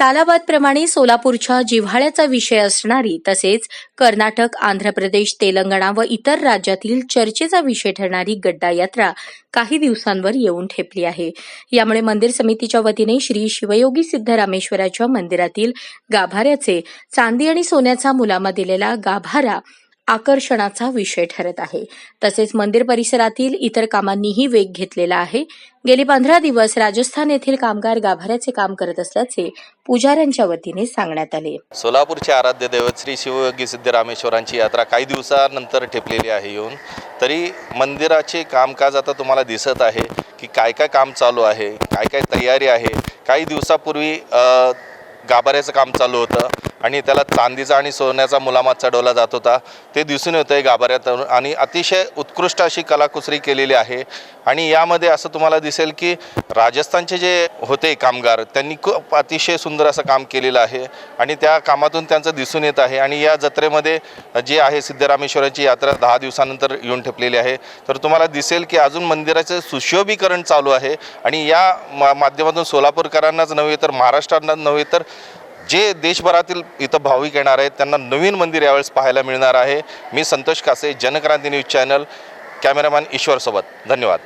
सालाबादप्रमाणे सोलापूरच्या जिव्हाळ्याचा विषय असणारी तसेच कर्नाटक आंध्र प्रदेश तेलंगणा व इतर राज्यातील चर्चेचा विषय ठरणारी गड्डा यात्रा काही दिवसांवर येऊन ठेपली आहे. यामुळे मंदिर समितीच्या वतीने श्री शिवयोगी सिद्धरामेश्वराच्या मंदिरातील गाभाऱ्याचे चांदी आणि सोन्याचा मुलामा दिलेला गाभारा आकर्षणाचा विषय ठरत आहे. तसेच मंदिर परिसरातील इतर कामांनीही वेग घेतलेला आहे. गेले पंधरा दिवस राजस्थान येथील कामगार गाभाऱ्याचे काम करत असल्याचे पुजाऱ्यांच्या वतीने सांगण्यात आले. सोलापूरचे आराध्य दैवत श्री शिवयोगी सिद्धरामेश्वरांची यात्रा काही दिवसानंतर ठेपलेली आहे येऊन. तरी मंदिराचे कामकाज आता तुम्हाला दिसत आहे की काय काय काम चालू आहे काय काय तयारी आहे. काही दिवसापूर्वी गाभाऱ्याचं काम चालू होतं. आणि त्याला चांदीचा आणि सोन्याचा मुलामात चढवला जात होता. ते दिसून येतं आहे गाभाऱ्यात आणि अतिशय उत्कृष्ट अशी कलाकुसरी केलेली आहे. आणि यामध्ये असं तुम्हाला दिसेल की राजस्थानचे जे होते कामगार त्यांनी खूप अतिशय सुंदर असं काम केलेलं आहे. आणि त्या कामातून त्यांचं दिसून येत आहे. आणि या जत्रेमध्ये जे आहे सिद्धरामेश्वराची यात्रा दहा दिवसानंतर येऊन ठेपलेली आहे. तर तुम्हाला दिसेल की अजून मंदिराचं सुशोभीकरण चालू आहे. आणि या मा माध्यमातून सोलापूरकरांनाच नव्हे तर महाराष्ट्रांनाच नव्हे तर जे देशभरातील इथं भाविक येणार आहेत त्यांना नवीन मंदिर यावेळेस पाहायला मिळणार आहे. मी Santosh Kase Jankranti news channel cameraman ईश्वरसोबत धन्यवाद.